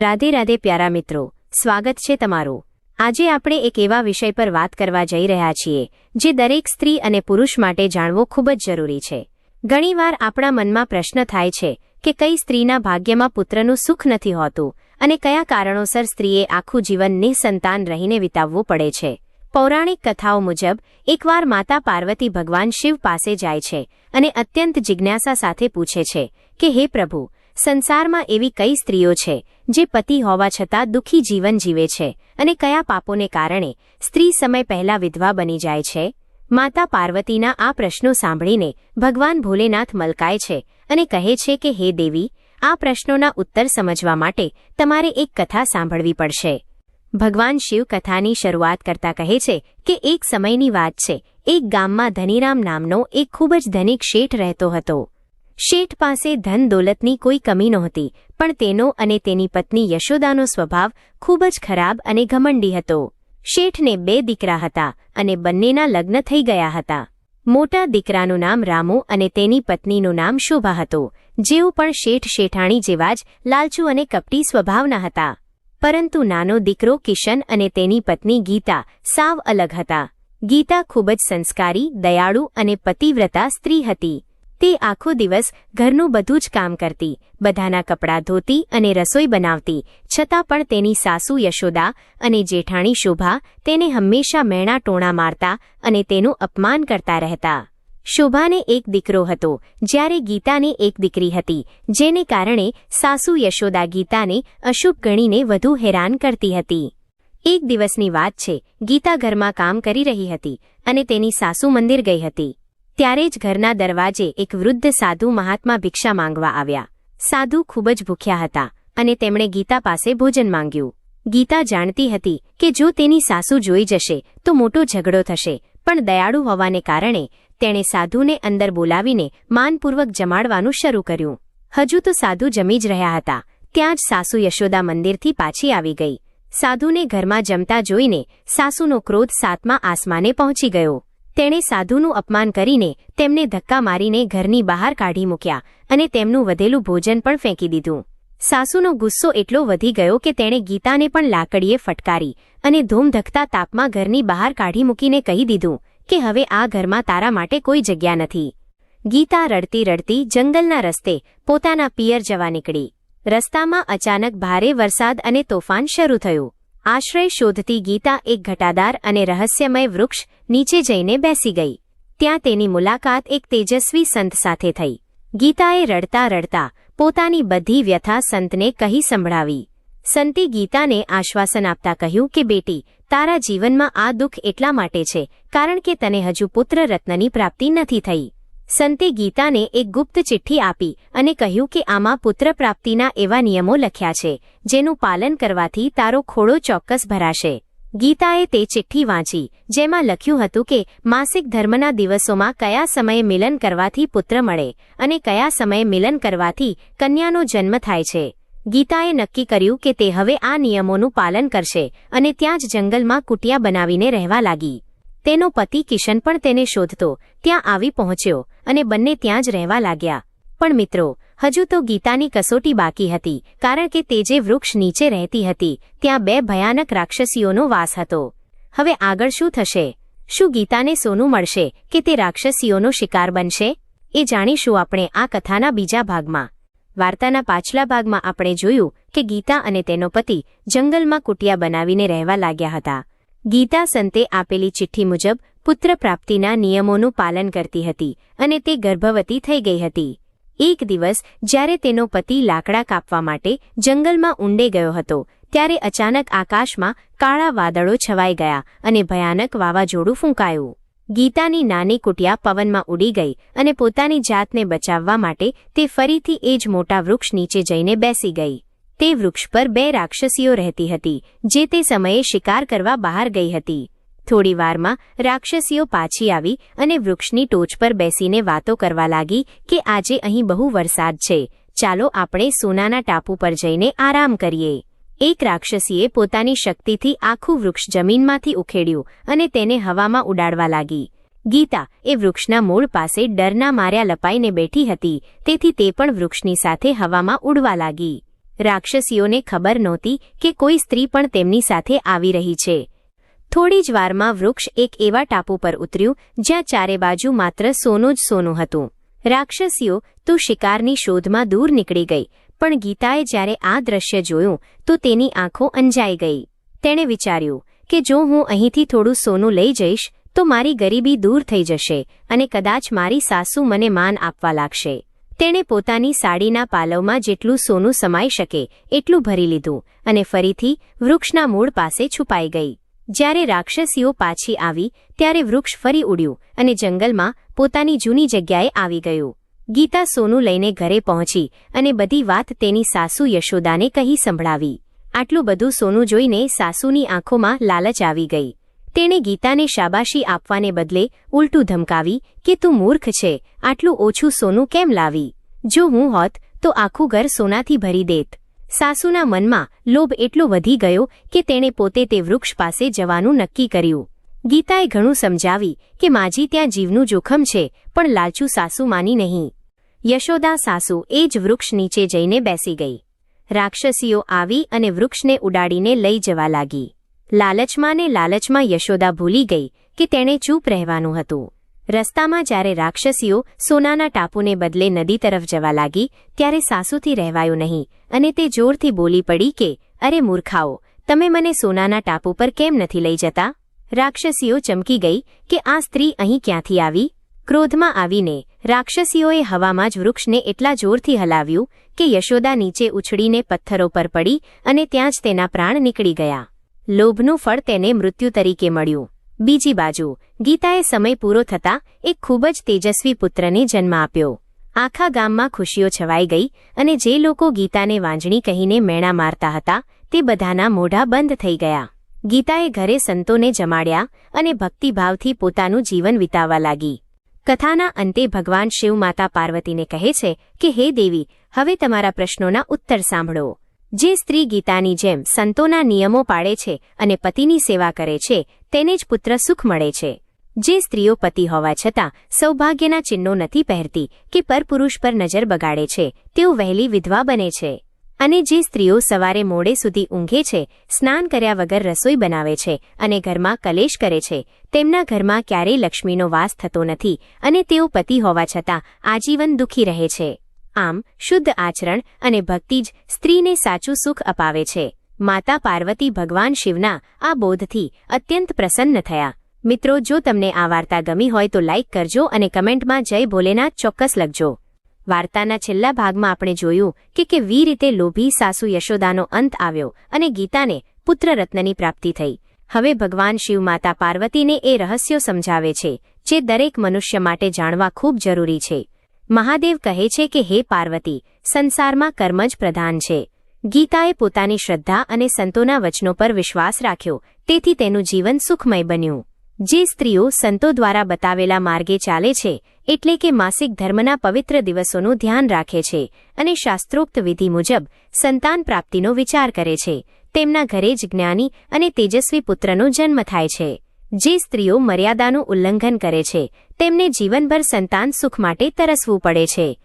રાધે રાધે પ્યારા મિત્રો, સ્વાગત છે તમારું. આજે આપણે એક એવા વિષય પર વાત કરવા જઈ રહ્યા છીએ, જે દરેક સ્ત્રી અને પુરુષ માટે જાણવો ખૂબ જ જરૂરી છે. ઘણીવાર આપણા મનમાં પ્રશ્ન થાય છે કે કઈ સ્ત્રીના ભાગ્યમાં પુત્રનું સુખ નથી હોતું અને કયા કારણોસર સ્ત્રીએ આખું જીવન નિસંતાન રહીને વિતાવવું પડે છે. પૌરાણિક કથાઓ મુજબ, એકવાર માતા પાર્વતી ભગવાન શિવ પાસે જાય છે અને અત્યંત જિજ્ઞાસા સાથે પૂછે છે કે, હે પ્રભુ સંસારમાં એવી કઈ સ્ત્રીઓ છે, જે પતિ હોવા છતાં દુઃખી જીવન જીવે છે અને કયા પાપોને કારણે સ્ત્રી સમય પહેલા વિધવા બની જાય છે? માતા પાર્વતીના આ પ્રશ્નો સાંભળીને ભગવાન ભોલેનાથ મલકાય છે અને કહે છે કે, હે દેવી, આ પ્રશ્નોના ઉત્તર સમજવા માટે તમારે એક કથા સાંભળવી પડશે. ભગવાન શિવ કથાની શરૂઆત કરતા કહે છે કે, એક સમયની વાત છે, એક ગામમાં ધનીરામ નામનો એક ખૂબ જ ધનિક શેઠ રહેતો હતો. શેઠ પાસે ધન દોલતની કોઈ કમી નહોતી, પણ તેનો અને તેની પત્ની યશોદાનો સ્વભાવ ખૂબ જ ખરાબ અને ઘમંડી હતો. શેઠને બે દીકરા હતા અને બંનેના લગ્ન થઈ ગયા હતા. મોટા દીકરાનું નામ રામુ અને તેની પત્નીનું નામ શોભા હતો, જેઓ પણ શેઠ શેઠાણી જેવા જ લાલચુ અને કપટી સ્વભાવના હતા. પરંતુ નાનો દીકરો કિશન અને તેની પત્ની ગીતા સાવ અલગ હતા. ગીતા ખૂબ જ સંસ્કારી, દયાળુ અને પતિવ્રતા સ્ત્રી હતી. તે આખો દિવસ ઘરનું બધું જ કામ કરતી. બધાના કપડાં ધોતી અને રસોઈ બનાવતી. છતાં પણ તેની સાસુ યશોદા અને જેઠાણી શોભા તેને હંમેશા મેણા ટોણા મારતા અને તેનું અપમાન કરતા રહેતા. શોભાને એક દીકરો હતો, જ્યારે ગીતાને એક દીકરી હતી, જેને કારણે સાસુ યશોદા ગીતાને અશુભ ગણીને વધુ હેરાન કરતી હતી. એક દિવસની વાત છે, ગીતા ઘરમાં કામ કરી રહી હતી અને તેની સાસુ મંદિર ગઈ હતી. ત્યારે જ ઘરના દરવાજે એક વૃદ્ધ સાધુ મહાત્મા ભિક્ષા માંગવા આવ્યા. સાધુ ખૂબ જ ભૂખ્યા હતા અને તેમણે ગીતા પાસે ભોજન માંગ્યું. ગીતા જાણતી હતી કે જો તેની સાસુ જોઈ જશે, તો મોટો ઝઘડો થશે, પણ દયાળુ હોવાને કારણે તેણે સાધુને અંદર બોલાવીને માનપૂર્વક જમાડવાનું શરૂ કર્યું. હજુ તો સાધુ જમી જ રહ્યા હતા, ત્યાં જ સાસુ યશોદા મંદિરથી પાછી આવી ગઈ. સાધુને ઘરમાં જમતા જોઈને સાસુનો ક્રોધ સાતમા આસમાને પહોંચી ગયો. તેણે સાધુનું અપમાન કરીને તેમને ધક્કા મારીને ઘરની બહાર કાઢી મૂક્યા અને તેમનું વધેલું ભોજન પણ ફેંકી દીધું. સાસુનો ગુસ્સો એટલો વધી ગયો કે તેણે ગીતાને પણ લાકડીએ ફટકારી અને ધૂમધકતા તાપમાં ઘરની બહાર કાઢી મૂકીને કહી દીધું કે હવે આ ઘરમાં તારા માટે કોઈ જગ્યા નથી. ગીતા રડતી રડતી જંગલના રસ્તે પોતાના પિયર જવા નીકળી. રસ્તામાં અચાનક ભારે વરસાદ અને તોફાન શરૂ થયું. આશ્રય શોધતી ગીતા એક ઘટાદાર અને રહસ્યમય વૃક્ષ નીચે જઈને બેસી ગઈ. ત્યાં તેની મુલાકાત એક તેજસ્વી સંત સાથે થઈ. ગીતાએ રડતા રડતા પોતાની બધી વ્યથા સંતને કહી સંભળાવી. સંતે ગીતાને આશ્વાસન આપતા કહ્યું કે, બેટી, તારા જીવનમાં આ દુઃખ એટલા માટે છે, કારણ કે તને હજુ પુત્ર રત્નની પ્રાપ્તિ નથી થઈ. સંતે ગીતાને એક ગુપ્ત ચિઠ્ઠી આપી અને કહ્યું કે આમાં પુત્ર પ્રાપ્તિના એવા નિયમો લખ્યા છે, જેનું પાલન કરવાથી તારો ખોડો ચોક્કસ ભરાશે. ગીતાએ તે ચિઠ્ઠી વાંચી, જેમાં લખ્યું હતું કે, માસિક ધર્મના દિવસોમાં કયા સમયે મિલન કરવાથી પુત્ર મળે અને કયા સમયે મિલન કરવાથી કન્યાનો જન્મ થાય છે. ગીતાએ નક્કી કર્યું કે તે હવે આ નિયમોનું પાલન કરશે અને ત્યાં જ જંગલમાં કુટિયા બનાવીને રહેવા લાગી. તેનો પતિ કિશન પણ તેને શોધતો ત્યાં આવી પહોંચ્યો અને બંને ત્યાં જ રહેવા લાગ્યા. પણ મિત્રો, હજુ તો ગીતાની કસોટી બાકી હતી, કારણ કે તે જે વૃક્ષ નીચે રહેતી હતી, ત્યાં બે ભયાનક રાક્ષસીઓનો વાસ હતો. હવે આગળ શું થશે? શું ગીતાને સોનું મળશે કે તે રાક્ષસીઓનો શિકાર બનશે? એ જાણીશું આપણે આ કથાના બીજા ભાગમાં. વાર્તાના પાછલા ભાગમાં આપણે જોયું કે ગીતા અને તેનો પતિ જંગલમાં કુટિયા બનાવીને રહેવા લાગ્યા હતા. ગીતા સંતે આપેલી ચિઠ્ઠી મુજબ પુત્ર પ્રાપ્તિના નિયમોનું પાલન કરતી હતી અને તે ગર્ભવતી થઈ ગઈ હતી. એક દિવસ, જ્યારે તેનો પતિ લાકડા કાપવા માટે જંગલમાં ઊંડે ગયો હતો, ત્યારે અચાનક આકાશમાં કાળા વાદળો છવાઈ ગયા અને ભયાનક વાવાઝોડું ફૂંકાયું. ગીતાની નાની કુટિયા પવનમાં ઉડી ગઈ અને પોતાની જાતને બચાવવા માટે તે ફરીથી એ જ મોટા વૃક્ષ નીચે જઈને બેસી ગઈ. તે વૃક્ષ પર બે રાક્ષસીઓ રહેતી હતી, જે તે સમયે શિકાર કરવા બહાર ગઈ હતી. થોડી વારમાં રાક્ષસીઓ પાછી આવી અને વૃક્ષની ટોચ પર બેસીને વાતો કરવા લાગી કે આજે અહીં બહુ વરસાદ છે, ચાલો આપણે સોનાના ટાપુ પર જઈને આરામ કરીએ. એક રાક્ષસીએ પોતાની શક્તિથી આખું વૃક્ષ જમીનમાંથી ઉખેડ્યું અને તેને હવામાં ઉડાડવા લાગી. ગીતા એ વૃક્ષના મૂળ પાસે ડરના માર્યા લપાઈને બેઠી હતી, તેથી તે પણ વૃક્ષની સાથે હવામાં ઉડવા લાગી. રાક્ષસીઓને ખબર નહોતી કે કોઈ સ્ત્રી પણ તેમની સાથે આવી રહી છે. થોડી જ વારમાં વૃક્ષ એક એવા ટાપુ પર ઉતર્યું, જ્યાં ચારે બાજુ માત્ર સોનું જ સોનું હતું. રાક્ષસીઓ તું શિકારની શોધમાં દૂર નીકળી ગઈ, પણ ગીતાએ જ્યારે આ દ્રશ્ય જોયું, તો તેની આંખો અંજાઈ ગઈ. તેણે વિચાર્યું કે જો હું અહીંથી થોડું સોનું લઈ જઈશ, તો મારી ગરીબી દૂર થઈ જશે અને કદાચ મારી સાસુ મને માન આપવા લાગશે. તેણે પોતાની સાડીના પાલવમાં જેટલું સોનું સમાઈ શકે, એટલું ભરી લીધું અને ફરીથી વૃક્ષના મૂળ પાસે છુપાઈ ગઈ. જ્યારે રાક્ષસીઓ પાછી આવી, ત્યારે વૃક્ષ ફરી ઉડ્યું અને જંગલમાં પોતાની જૂની જગ્યાએ આવી ગયું. ગીતા સોનું લઈને ઘરે પહોંચી અને બધી વાત તેની સાસુ યશોદાને કહી સંભળાવી. આટલું બધું સોનું જોઈને સાસુની આંખોમાં લાલચ આવી ગઈ. તેણે ગીતાને શાબાશી આપવાને બદલે ઉલટું ધમકાવી કે તું મૂર્ખ છે, આટલું ઓછું સોનું કેમ લાવી? જો હું હોત, તો આખું ઘર સોનાથી ભરી દેત. સાસુના મનમાં લોભ એટલો વધી ગયો કે તેણે પોતે તે વૃક્ષ પાસે જવાનું નક્કી કર્યું. ગીતાએ ઘણું સમજાવી કે માજી ત્યાં જીવનું જોખમ છે, પણ લાલચુ સાસુ માની નહીં. યશોદા સાસુ એ જ વૃક્ષ નીચે જઈને બેસી ગઈ. રાક્ષસીઓ આવી અને વૃક્ષને ઉડાડીને લઈ જવા લાગી. લાલચમાં લાલચમાં યશોદા ભૂલી ગઈ કે તેણે ચૂપ રહેવાનું હતું. રસ્તામાં જ્યારે રાક્ષસીઓ સોનાના ટાપુને બદલે નદી તરફ જવા લાગી, ત્યારે સાસુથી રહેવાયું નહીં અને તે જોરથી બોલી પડી કે, અરે મૂર્ખાઓ, તમે મને સોનાના ટાપુ પર કેમ નથી લઈ જતા? રાક્ષસીઓ ચમકી ગઈ કે આ સ્ત્રી અહીં ક્યાંથી આવી? ક્રોધમાં આવીને રાક્ષસીઓએ હવામાં જ વૃક્ષને એટલા જોરથી હલાવ્યું કે યશોદા નીચે ઉછળીને પથ્થરો પર પડી અને ત્યાં જ તેના પ્રાણ નીકળી ગયા. લોભનું ફળ તેને મૃત્યુ તરીકે મળ્યું. બીજી બાજુ, ગીતાએ સમય પૂરો થતાં એક ખૂબ જ તેજસ્વી પુત્રને જન્મ આપ્યો. આખા ગામમાં ખુશીઓ છવાઈ ગઈ અને જે લોકો ગીતાને વાંજણી કહીને મેણા મારતા હતા, તે બધાના મોઢા બંધ થઈ ગયા. ગીતાએ ઘરે સંતોને જમાડ્યા અને ભક્તિભાવથી પોતાનું જીવન વિતાવવા લાગી. કથાના અંતે ભગવાન શિવ માતા પાર્વતીને કહે છે કે, હે દેવી, હવે તમારા પ્રશ્નોના ઉત્તર સાંભળો. જે સ્ત્રી ગીતાની જેમ સંતોના નિયમો પાળે છે અને પતિની સેવા કરે છે, તેને જ પુત્ર સુખ મળે છે. જે સ્ત્રીઓ પતિ હોવા છતાં સૌભાગ્યના ચિહ્નો નથી પહેરતી કે પરપુરુષ પર નજર બગાડે છે, તેઓ વહેલી વિધવા બને છે. અને જે સ્ત્રીઓ સવારે મોડે સુધી ઊંઘે છે, સ્નાન કર્યા વગર રસોઈ બનાવે છે અને ઘરમાં કલેશ કરે છે, તેમના ઘરમાં ક્યારેય લક્ષ્મીનો વાસ થતો નથી અને તેઓ પતિ હોવા છતાં આજીવન દુઃખી રહે છે. આમ શુદ્ધ આચરણ અને ભક્તિ જ સ્ત્રીને સાચું સુખ અપાવે છે. માતા પાર્વતી ભગવાન શિવના આ બોધથી અત્યંત પ્રસન્ન થયા. મિત્રો, જો તમને આ વાર્તા ગમી હોય તો લાઇક કરજો અને કમેન્ટમાં જય ભોલેનાથ ચોક્કસ લખજો. વાર્તાના છેલ્લા ભાગમાં આપણે જોયું કે કેવી રીતે લોભી સાસુ યશોદાનો અંત આવ્યો અને ગીતાને પુત્રરત્નની પ્રાપ્તિ થઈ. હવે ભગવાન શિવ માતા પાર્વતીને એ રહસ્યો સમજાવે છે, જે દરેક મનુષ્ય માટે જાણવા ખૂબ જરૂરી છે. મહાદેવ કહે છે કે હે પાર્વતી, સંસારમાં કર્મ જ પ્રધાન છે. ગીતાએ પોતાની શ્રદ્ધા અને સંતોના વચનો પર વિશ્વાસ રાખ્યો, તેથી તેનું જીવન સુખમય બન્યું. જે સ્ત્રીઓ સંતો દ્વારા બતાવેલા માર્ગે ચાલે છે, એટલે કે માસિક ધર્મના પવિત્ર દિવસોનું ધ્યાન રાખે છે અને શાસ્ત્રોક્ત વિધિ મુજબ સંતાન પ્રાપ્તિનો વિચાર કરે છે. તેમના ઘરે જ જ્ઞાની અને તેજસ્વી પુત્રનો જન્મ થાય છે. જે સ્ત્રીઓ મર્યાદાનું ઉલ્લંઘન કરે છે, તેમને જીવનભર સંતાન સુખ માટે તરસવું પડે છે.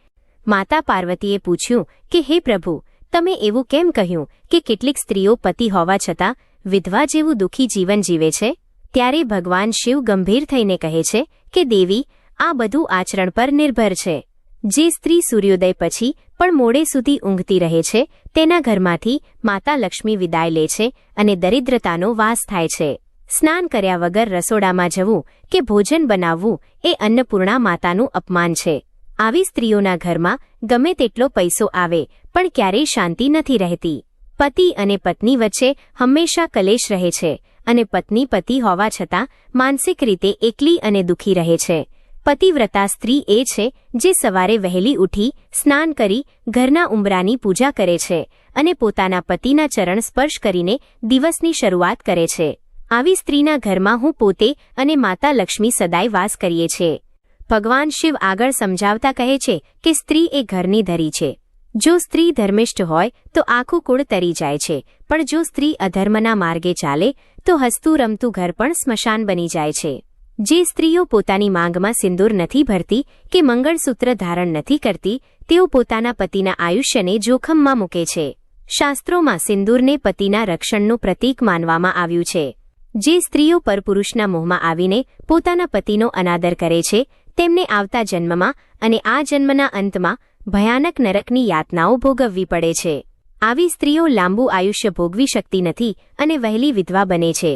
માતા પાર્વતીએ પૂછ્યું કે, હે પ્રભુ, તમે એવું કેમ કહ્યું કે કેટલીક સ્ત્રીઓ પતિ હોવા છતાં વિધવા જેવું દુઃખી જીવન જીવે છે? ત્યારે ભગવાન શિવ ગંભીર થઈને કહે છે કે, દેવી, આ બધું આચરણ પર નિર્ભર છે. જે સ્ત્રી સૂર્યોદય પછી પણ મોડે સુધી ઊંઘતી રહે છે, તેના ઘરમાંથી માતા લક્ષ્મી વિદાય લે છે અને દરિદ્રતાનો વાસ થાય છે. સ્નાન કર્યા વગર રસોડામાં જવું કે ભોજન બનાવવું એ અન્નપૂર્ણા માતાનું અપમાન છે. આવી સ્ત્રીઓના ઘરમાં ગમે તેટલો પૈસો આવે, પણ ક્યારેય શાંતિ નથી રહેતી. પતિ અને પત્ની વચ્ચે હંમેશા કલેશ રહે છે અને પત્ની પતિ હોવા છતાં માનસિક રીતે એકલી અને દુઃખી રહે છે. પતિવ્રતા સ્ત્રી એ છે જે સવારે વહેલી ઉઠી, સ્નાન કરી, ઘરના ઉંબરાની પૂજા કરે છે અને પોતાના પતિના ચરણ સ્પર્શ કરીને દિવસની શરૂઆત કરે છે. આવી સ્ત્રીના ઘરમાં હું પોતે અને માતા લક્ષ્મી સદાય વાસ કરીએ છીએ. ભગવાન શિવ આગળ સમજાવતા કહે છે કે સ્ત્રી એ ઘરની ધરી છે. જો સ્ત્રી ધર્મિષ્ઠ હોય, તો આખું કુળ તરી જાય છે. પણ જો સ્ત્રી અધર્મના માર્ગે ચાલે, તો હસતું રમતું ઘર પણ સ્મશાન બની જાય છે. જે સ્ત્રીઓ પોતાની માંગમાં સિંદૂર નથી ભરતી, કે મંગળસૂત્ર ધારણ નથી કરતી, તેઓ પોતાના પતિના આયુષ્યને જોખમમાં મૂકે છે. શાસ્ત્રોમાં સિંદૂરને પતિના રક્ષણનું પ્રતીક માનવામાં આવ્યું છે. જે સ્ત્રીઓ પરપુરુષના મોહમાં આવીને પોતાના પતિનો અનાદર કરે છે, તેમને આવતા જન્મમાં અને આ જન્મના અંતમાં ભયાનક નરકની યાતનાઓ ભોગવવી પડે છે. આવી સ્ત્રીઓ લાંબુ આયુષ્ય ભોગવી શકતી નથી અને વહેલી વિધવા બને છે.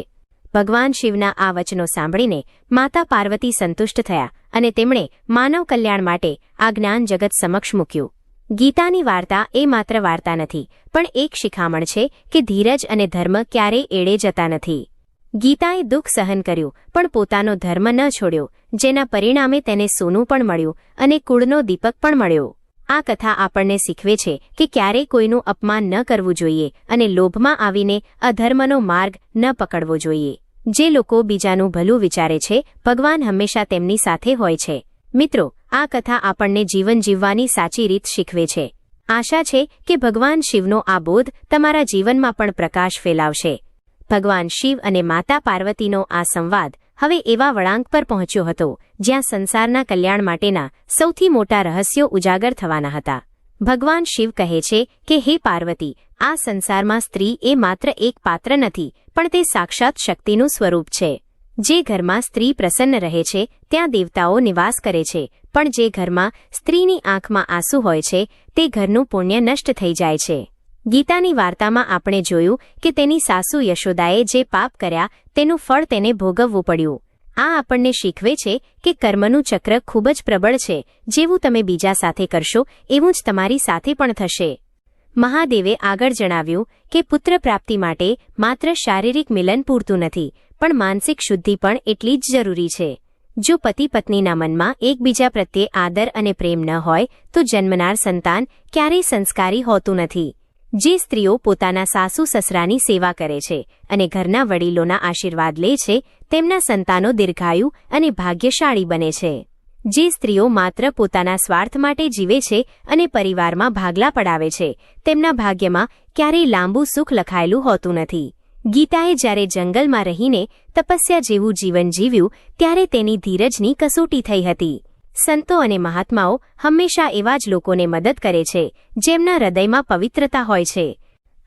ભગવાન શિવના આ વચનો સાંભળીને માતા પાર્વતી સંતુષ્ટ થયા અને તેમણે માનવ કલ્યાણ માટે આ જ્ઞાન જગત સમક્ષ મૂક્યું. ગીતાની વાર્તા એ માત્ર વાર્તા નથી, પણ એક શિખામણ છે કે ધીરજ અને ધર્મ ક્યારેય એળે જતા નથી. ગીતાએ દુઃખ સહન કર્યું, પણ પોતાનો ધર્મ ન છોડ્યો, જેના પરિણામે તેને સોનું પણ મળ્યું અને કુળનો દીપક પણ મળ્યો. આ કથા આપણને શીખવે છે કે ક્યારેય કોઈનું અપમાન ન કરવું જોઈએ અને લોભમાં આવીને અધર્મનો માર્ગ ન પકડવો જોઈએ. જે લોકો બીજાનું ભલું વિચારે છે, ભગવાન હંમેશા તેમની સાથે હોય છે. મિત્રો, આ કથા આપણને જીવન જીવવાની સાચી રીત શીખવે છે. આશા છે કે ભગવાન શિવનો આ બોધ તમારા જીવનમાં પણ પ્રકાશ ફેલાવશે. ભગવાન શિવ અને માતા પાર્વતીનો આ સંવાદ હવે એવા વળાંક પર પહોંચ્યો હતો, જ્યાં સંસારના કલ્યાણ માટેના સૌથી મોટા રહસ્યો ઉજાગર થવાના હતા. ભગવાન શિવ કહે છે કે, હે પાર્વતી, આ સંસારમાં સ્ત્રી એ માત્ર એક પાત્ર નથી, પણ તે સાક્ષાત શક્તિનું સ્વરૂપ છે. જે ઘરમાં સ્ત્રી પ્રસન્ન રહે છે, ત્યાં દેવતાઓ નિવાસ કરે છે, પણ જે ઘરમાં સ્ત્રીની આંખમાં આંસુ હોય છે, તે ઘરનું પુણ્ય નષ્ટ થઈ જાય છે. ગીતાની વાર્તામાં આપણે જોયું કે તેની સાસુ યશોદાએ જે પાપ કર્યા, તેનું ફળ તેને ભોગવવું પડ્યું. આ આપણને શીખવે છે કે કર્મનું ચક્ર ખૂબ જ પ્રબળ છે. જેવું તમે બીજા સાથે કરશો, એવું જ તમારી સાથે પણ થશે. મહાદેવે આગળ જણાવ્યું કે પુત્ર પ્રાપ્તિ માટે માત્ર શારીરિક મિલન પૂરતું નથી, પણ માનસિક શુદ્ધિ પણ એટલી જ જરૂરી છે. જો પતિ પત્નીના મનમાં એકબીજા પ્રત્યે આદર અને પ્રેમ ન હોય, તો જન્મનાર સંતાન ક્યારેય સંસ્કારી હોતું નથી. જે સ્ત્રીઓ પોતાના સાસુ સસરાની સેવા કરે છે અને ઘરના વડીલોના આશીર્વાદ લે છે, તેમના સંતાનો દીર્ઘાયુ અને ભાગ્યશાળી બને છે. જે સ્ત્રીઓ માત્ર પોતાના સ્વાર્થ માટે જીવે છે અને પરિવારમાં ભાગલા પડાવે છે, તેમના ભાગ્યમાં ક્યારેય લાંબુ સુખ લખાયેલું હોતું નથી. ગીતાએ જ્યારે જંગલમાં રહીને તપસ્યા જેવું જીવન જીવ્યું, ત્યારે તેની ધીરજની કસોટી થઈ હતી. સંતો અને મહાત્માઓ હંમેશા એવા જ લોકોને મદદ કરે છે, જેમના હૃદયમાં પવિત્રતા હોય છે.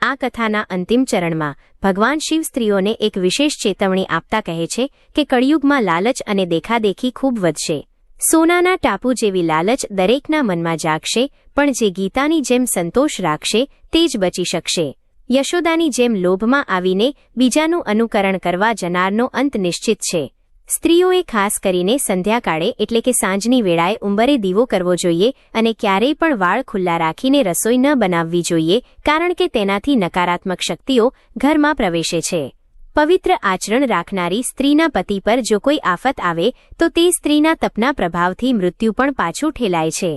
આ કથાના અંતિમ ચરણમાં ભગવાન શિવ સ્ત્રીઓને એક વિશેષ ચેતવણી આપતા કહે છે કે કળિયુગમાં લાલચ અને દેખાદેખી ખૂબ વધશે. સોનાના ટાપુ જેવી લાલચ દરેકના મનમાં જાગશે, પણ જે ગીતાની જેમ સંતોષ રાખશે, તે જ બચી શકશે. યશોદાની જેમ લોભમાં આવીને બીજાનું અનુકરણ કરવા જનારનો અંત નિશ્ચિત છે. સ્ત્રીઓએ ખાસ કરીને સંધ્યાકાળે, એટલે કે સાંજની વેળાએ, ઉંબરે દીવો કરવો જોઈએ અને ક્યારેય પણ વાળ ખુલ્લા રાખીને રસોઈ ન બનાવવી જોઈએ, કારણ કે તેનાથી નકારાત્મક શક્તિઓ ઘરમાં પ્રવેશે છે. પવિત્ર આચરણ રાખનારી સ્ત્રીના પતિ પર જો કોઈ આફત આવે, તો તે સ્ત્રીના તપના પ્રભાવથી મૃત્યુ પણ પાછું ઠેલાય છે.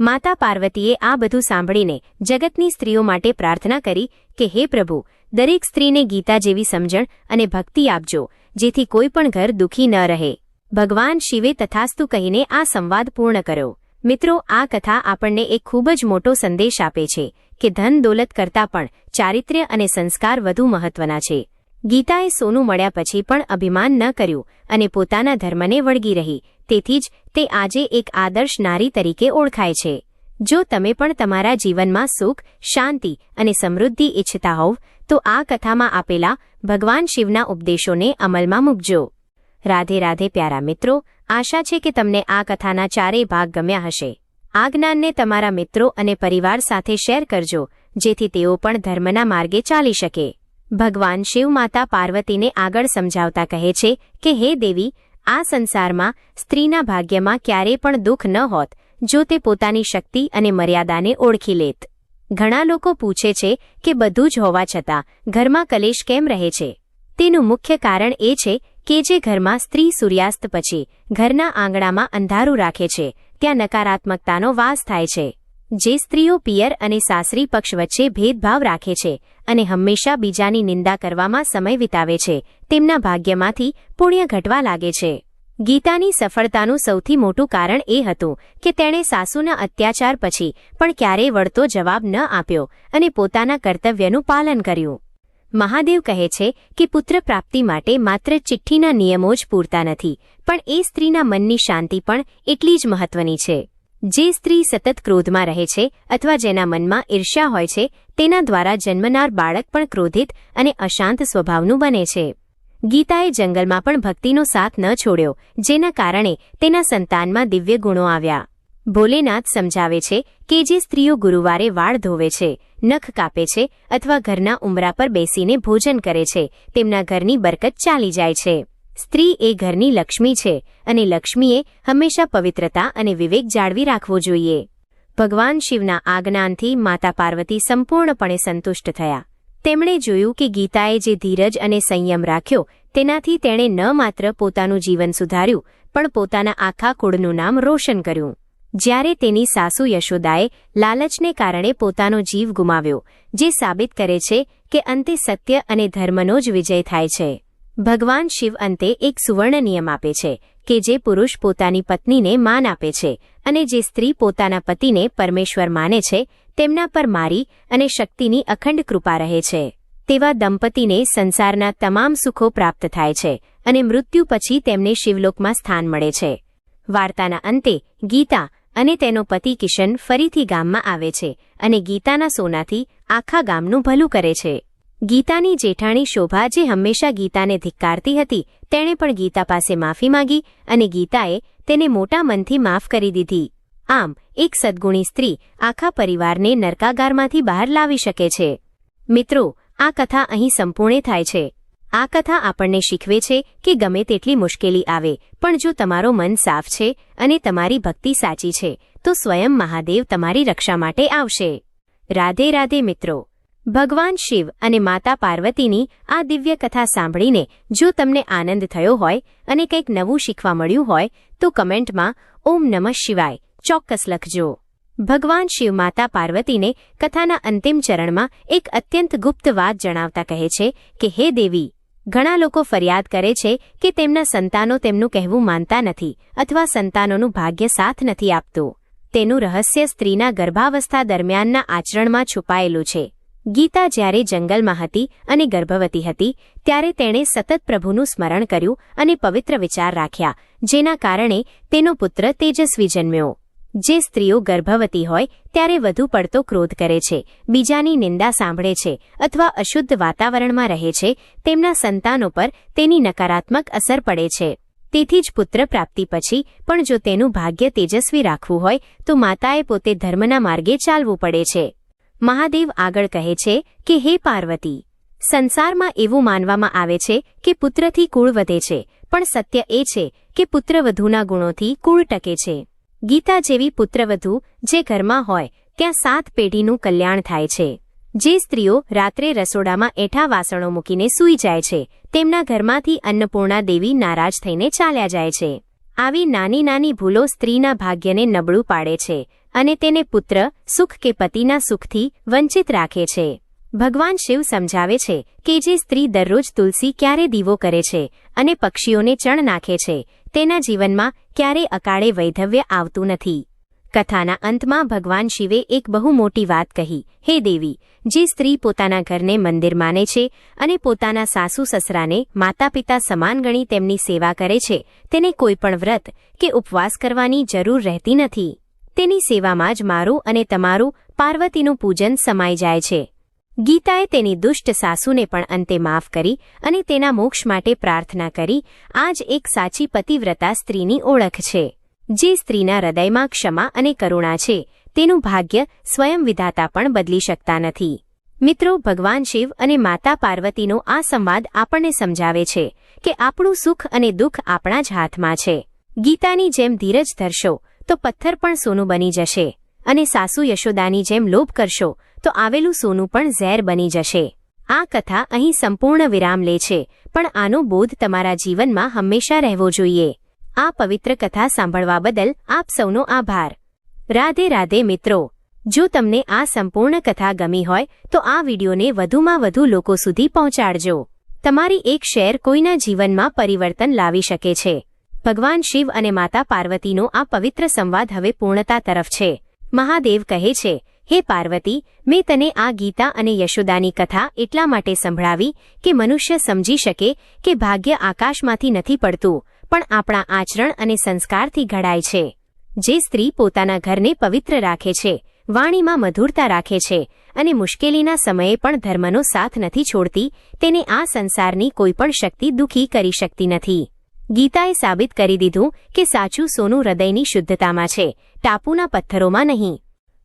માતા પાર્વતીએ આ બધું સાંભળીને જગતની સ્ત્રીઓ માટે પ્રાર્થના કરી કે, હે પ્રભુ, દરેક સ્ત્રીને ગીતા જેવી સમજણ અને ભક્તિ આપજો. જેથી કોઈ પણ ઘર દુઃખી ન રહે. ભગવાન શિવે તથાસ્તુ કહીને આ સંવાદ પૂર્ણ કર્યો. મિત્રો, આ કથા આપણને એક ખૂબ જ મોટો સંદેશ આપે છે કે ધન દોલત કરતાં પણ ચારિત્ર્ય અને સંસ્કાર વધુ મહત્વના છે. ગીતાએ સોનું મળ્યા પછી પણ અભિમાન ન કર્યું અને પોતાના ધર્મને વળગી રહી. તેથી જ તે આજે એક આદર્શ નારી તરીકે ઓળખાય છે. જો તમે પણ તમારા જીવનમાં સુખ, શાંતિ અને સમૃદ્ધિ ઇચ્છતા હોવ, તો આ કથામાં આપેલા ભગવાન શિવના ઉપદેશોને અમલમાં મૂકજો. રાધે રાધે પ્યારા મિત્રો, આશા છે કે તમને આ કથાના ચારેય ભાગ ગમ્યા હશે. આ જ્ઞાનને તમારા મિત્રો અને પરિવાર સાથે શેર કરજો, જેથી તેઓ પણ ધર્મના માર્ગે ચાલી શકે. ભગવાન શિવ માતા પાર્વતીને આગળ સમજાવતા કહે છે કે, હે દેવી, આ સંસારમાં સ્ત્રીના ભાગ્યમાં ક્યારેય પણ દુઃખ ન હોત જો તે પોતાની શક્તિ અને મર્યાદાને ઓળખી લેત. ઘણા લોકો પૂછે છે કે બધું જ હોવા છતાં ઘરમાં કલેશ કેમ રહે છે? તેનું મુખ્ય કારણ એ છે કે જે ઘરમાં સ્ત્રી સૂર્યાસ્ત પછી ઘરના આંગણામાં અંધારું રાખે છે, ત્યાં નકારાત્મકતાનો વાસ થાય છે. જે સ્ત્રીઓ પિયર અને સાસરી પક્ષ વચ્ચે ભેદભાવ રાખે છે અને હંમેશા બીજાની નિંદા કરવામાં સમય વિતાવે છે, તેમના ભાગ્યમાંથી પુણ્ય ઘટવા લાગે છે. ગીતાની સફળતાનું સૌથી મોટું કારણ એ હતું કે તેણે સાસુના અત્યાચાર પછી પણ ક્યારેય વળતો જવાબ ન આપ્યો અને પોતાના કર્તવ્યનું પાલન કર્યું. મહાદેવ કહે છે કે પુત્ર પ્રાપ્તિ માટે માત્ર ચિઠ્ઠીના નિયમો જ પૂરતા નથી, પણ એ સ્ત્રીના મનની શાંતિ પણ એટલી જ મહત્વની છે. જે સ્ત્રી સતત ક્રોધમાં રહે છે અથવા જેના મનમાં ઈર્ષ્યા હોય છે, તેના દ્વારા જન્મનાર બાળક પણ ક્રોધિત અને અશાંત સ્વભાવનું બને છે. ગીતાએ જંગલમાં પણ ભક્તિનો સાથ ન છોડ્યો, જેના કારણે તેના સંતાનમાં દિવ્ય ગુણો આવ્યા. ભોલેનાથ સમજાવે છે કે જે સ્ત્રીઓ ગુરુવારે વાળ ધોવે છે, નખ કાપે છે અથવા ઘરના ઉંબરા પર બેસીને ભોજન કરે છે, તેમના ઘરની બરકત ચાલી જાય છે. સ્ત્રી એ ઘરની લક્ષ્મી છે અને લક્ષ્મીએ હંમેશા પવિત્રતા અને વિવેક જાળવી રાખવો જોઈએ. ભગવાન શિવના આજ્ઞાનથી માતા પાર્વતી સંપૂર્ણપણે સંતુષ્ટ થયા. તેમણે જોયું કે ગીતાએ જે ધીરજ અને સંયમ રાખ્યો, તેનાથી તેણે ન માત્ર પોતાનું જીવન સુધાર્યું, પણ પોતાના આખા કુળનું નામ રોશન કર્યું. જ્યારે તેની સાસુ યશોદાએ લાલચને કારણે પોતાનો જીવ ગુમાવ્યો, જે સાબિત કરે છે કે અંતે સત્ય અને ધર્મનો જ વિજય થાય છે. ભગવાન શિવ અંતે એક સુવર્ણ નિયમ આપે છે, કે જે પુરુષ પોતાની પત્નીને માન આપે છે, અને જે સ્ત્રી પોતાના પતિને પરમેશ્વર માને છે તેમના પર મારી અને શક્તિની અખંડ કૃપા રહે છે. તેવા દંપતીને સંસારના તમામ સુખો પ્રાપ્ત થાય છે અને મૃત્યુ પછી તેમને શિવલોકમાં સ્થાન મળે છે. વાર્તાના અંતે ગીતા અને તેનો પતિ કિશન ફરીથી ગામમાં આવે છે અને ગીતાના સોનાથી આખા ગામનું ભલું કરે છે. ગીતાની જેઠાણી શોભા જે હંમેશા ગીતાને ધિક્કારતી હતી, તેણે પણ ગીતા પાસે માફી માંગી અને ગીતાએ તેને મોટા મનથી માફ કરી દીધી. આમ એક સદ્ગુણી સ્ત્રી આખા પરિવારને નરકાગારમાંથી બહાર લાવી શકે છે. મિત્રો, આ કથા અહીં સંપૂર્ણ થાય છે. આ કથા આપણને શીખવે છે કે ગમે તેટલી મુશ્કેલી આવે, પણ જો તમારો મન સાફ છે અને તમારી ભક્તિ સાચી છે, તો સ્વયં મહાદેવ તમારી રક્ષા માટે આવશે. રાધે રાધે મિત્રો, ભગવાન શિવ અને માતા પાર્વતીની આ દિવ્ય કથા સાંભળીને જો તમને આનંદ થયો હોય અને કંઈક નવું શીખવા મળ્યું હોય, તો કમેન્ટમાં ઓમ નમઃ શિવાય ચોક્કસ લખજો. ભગવાન શિવ માતા પાર્વતીને કથાના અંતિમ ચરણમાં એક અત્યંત ગુપ્ત વાત જણાવતા કહે છે કે, હે દેવી, ઘણા લોકો ફરિયાદ કરે છે કે તેમના સંતાનો તેમનું કહેવું માનતા નથી અથવા સંતાનોનું ભાગ્ય સાથ નથી આપતું. તેનું રહસ્ય સ્ત્રીના ગર્ભાવસ્થા દરમિયાનના આચરણમાં છુપાયેલું છે. ગીતા જ્યારે જંગલમાં હતી અને ગર્ભવતી હતી, ત્યારે તેણે સતત પ્રભુનું સ્મરણ કર્યું અને પવિત્ર વિચાર રાખ્યા, જેના કારણે તેનો પુત્ર તેજસ્વી જન્મ્યો. જે સ્ત્રીઓ ગર્ભવતી હોય, ત્યારે વધુ પડતો ક્રોધ કરે છે, બીજાની નિંદા સાંભળે છે અથવા અશુદ્ધ વાતાવરણમાં રહે છે, તેમના સંતાનો પર તેની નકારાત્મક અસર પડે છે. તેથી જ પુત્ર પ્રાપ્તિ પછી, પણ જો તેનું ભાગ્ય તેજસ્વી રાખવું હોય, તો માતાએ પોતે ધર્મના માર્ગે ચાલવું પડે છે. મહાદેવ આગળ કહે છે કે, હે પાર્વતી! સંસારમાં એવું માનવામાં આવે છે કે પુત્રથી કુળ વધે છે, પણ સત્ય એ છે કે પુત્રવધૂના ગુણોથી કુળ ટકે છે. ગીતા જેવી પુત્રવધુ જે ઘરમાં હોય, ત્યાં સાત પેઢીનું કલ્યાણ થાય છે. જે સ્ત્રીઓ રાત્રે રસોડામાં એઠા વાસણો મૂકીને સૂઈ જાય છે, તેમના ઘરમાંથી અન્નપૂર્ણા દેવી નારાજ થઈને ચાલ્યા જાય છે. આવી નાની નાની ભૂલો સ્ત્રીના ભાગ્યને નબળું પાડે છે અને તેને પુત્ર, સુખ કે પતિના સુખથી વંચિત રાખે છે. ભગવાન શિવ સમજાવે છે કે જે સ્ત્રી દરરોજ તુલસી ક્યારે દીવો કરે છે અને પક્ષીઓને ચણ નાખે છે, તેના જીવનમાં ક્યારે અકાળે વૈધવ્ય આવતું નથી. કથાના અંતમાં ભગવાન શિવે એક બહુ મોટી વાત કહી, હે દેવી, જે સ્ત્રી પોતાના ઘરને મંદિર માને છે અને પોતાના સાસુ સસરાને માતા પિતા સમાન ગણી તેમની સેવા કરે છે, તેને કોઈપણ વ્રત કે ઉપવાસ કરવાની જરૂર રહેતી નથી. તેની સેવામાં જ મારું અને તમારું પાર્વતીનું પૂજન સમાઈ જાય છે. ગીતાએ તેની દુષ્ટ સાસુને પણ અંતે માફ કરી અને તેના મોક્ષ માટે પ્રાર્થના કરી, આ જ એક સાચી પતિવ્રતા સ્ત્રીની ઓળખ છે. જે સ્ત્રીના હૃદયમાં ક્ષમા અને કરુણા છે, તેનું ભાગ્ય સ્વયં વિધાતા પણ બદલી શકતા નથી. મિત્રો, ભગવાન શિવ અને માતા પાર્વતીનો આ સંવાદ આપણને સમજાવે છે કે આપણું સુખ અને દુઃખ આપણા જ હાથમાં છે. ગીતાની જેમ ધીરજ ધરશો, તો પથ્થર પણ સોનું બની જશે અને સાસુ યશોદાની જેમ લોભ કરશો તો આવેલું સોનું પણ ઝેર બની જશે. આ કથા અહીં સંપૂર્ણ વિરામ લે છે, પણ આનો બોધ તમારા જીવનમાં હંમેશા રહેવો જોઈએ. આ પવિત્ર કથા સાંભળવા બદલ આપ સૌનો આભાર. રાધે રાધે મિત્રો, જો તમને આ સંપૂર્ણ કથા ગમી હોય, તો આ વિડીયોને વધુમાં વધુ લોકો સુધી પહોંચાડજો. તમારી એક શેર કોઈના જીવનમાં પરિવર્તન લાવી શકે છે. ભગવાન શિવ અને માતા પાર્વતીનો આ પવિત્ર સંવાદ હવે પૂર્ણતા તરફ છે. મહાદેવ કહે છે હે પાર્વતી, મેં તને આ ગીતા અને યશોદાની કથા એટલા માટે સંભળાવી કે મનુષ્ય સમજી શકે કે ભાગ્ય આકાશમાંથી નથી પડતું, પણ આપણા આચરણ અને સંસ્કારથી ઘડાય છે. જે સ્ત્રી પોતાના ઘરને પવિત્ર રાખે છે, વાણીમાં મધુરતા રાખે છે અને મુશ્કેલીના સમયે પણ ધર્મનો સાથ નથી છોડતી, તેને આ સંસારની કોઈ પણ શક્તિ દુઃખી કરી શકતી નથી. ગીતાએ સાબિત કરી દીધું કે સાચું સોનું હૃદયની શુદ્ધતામાં છે, ટાપુના પથ્થરોમાં નહીં.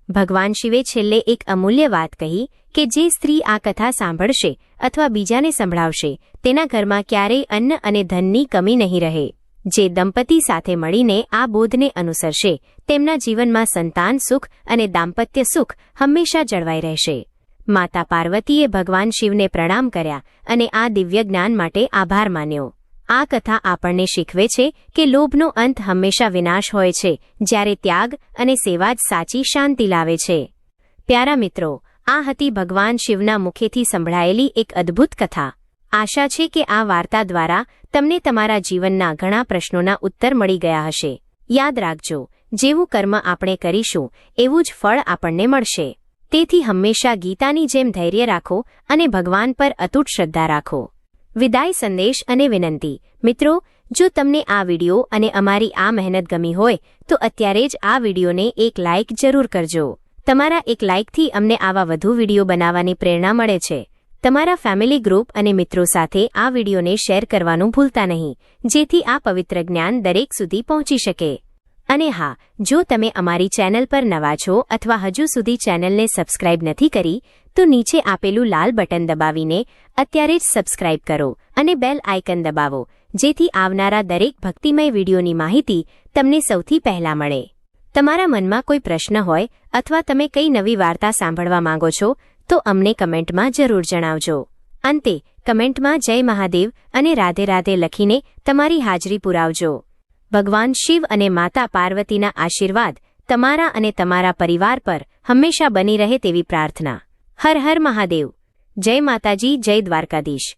ભગવાન શિવે છેલ્લે એક અમૂલ્ય વાત કહી કે જે સ્ત્રી આ કથા સાંભળશે અથવા બીજાને સંભળાવશે, તેના ઘરમાં ક્યારેય અન્ન અને ધનની કમી નહીં રહે. જે દંપતી સાથે મળીને આ બોધને અનુસરશે, તેમના જીવનમાં સંતાન સુખ અને દાંપત્ય સુખ હંમેશા જળવાઈ રહેશે. માતા પાર્વતીએ ભગવાન શિવને પ્રણામ કર્યા અને આ દિવ્ય જ્ઞાન માટે આભાર માન્યો. આ કથા આપણને શીખવે છે કે લોભનો અંત હંમેશા વિનાશ હોય છે, જ્યારે ત્યાગ અને સેવા જ સાચી શાંતિ લાવે છે. પ્યારા મિત્રો, આ હતી ભગવાન શિવના મુખેથી સંભળાયેલી એક અદ્ભુત કથા. આશા છે કે આ વાર્તા દ્વારા તમને તમારા જીવનના ઘણા પ્રશ્નોના ઉત્તર મળી ગયા હશે. યાદ રાખજો, જેવું કર્મ આપણે કરીશું, એવું જ ફળ આપણને મળશે. તેથી હંમેશા ગીતાની જેમ ધૈર્ય રાખો અને ભગવાન પર અતૂટ શ્રદ્ધા રાખો. વિદાય સંદેશ અને વિનંતી. મિત્રો, જો તમને આ વિડિયો અને અમારી આ મહેનત ગમી હોય, તો અત્યારે જ આ વિડિયોને એક લાઇક જરૂર કરજો. તમારા એક લાઇકથી અમને આવા વધુ વિડિયો બનાવવાની પ્રેરણા મળે છે. તમારા ફેમિલી ગ્રુપ અને મિત્રો સાથે આ વિડિયોને શેર કરવાનું ભૂલતા નહીં, જેથી આ પવિત્ર જ્ઞાન દરેક સુધી પહોંચી શકે. અને હા, જો તમે અમારી ચેનલ પર નવા છો અથવા હજુ સુધી ચેનલને સબસ્ક્રાઇબ નથી કરી તો નીચે આપેલું લાલ બટન દબાવીને અત્યારે જ સબસ્ક્રાઇબ કરો અને બેલ આઇકન દબાવો, જેથી આવનારા દરેક ભક્તિમય વિડીયોની માહિતી તમને સૌથી પહેલા મળે. તમારા મનમાં કોઈ પ્રશ્ન હોય અથવા તમે કઈ નવી વાર્તા સાંભળવા માંગો છો, તો અમને કમેન્ટમાં જરૂર જણાવજો. અંતે, કમેન્ટમાં જય મહાદેવ અને રાધે રાધે લખીને તમારી હાજરી પુરાવજો. ભગવાન શિવ અને માતા પાર્વતીના આશીર્વાદ તમારા અને તમારા પરિવાર પર હંમેશા બની રહે તેવી પ્રાર્થના. હર હર મહાદેવ. જય માતાજી જય દ્વારકાધીશ.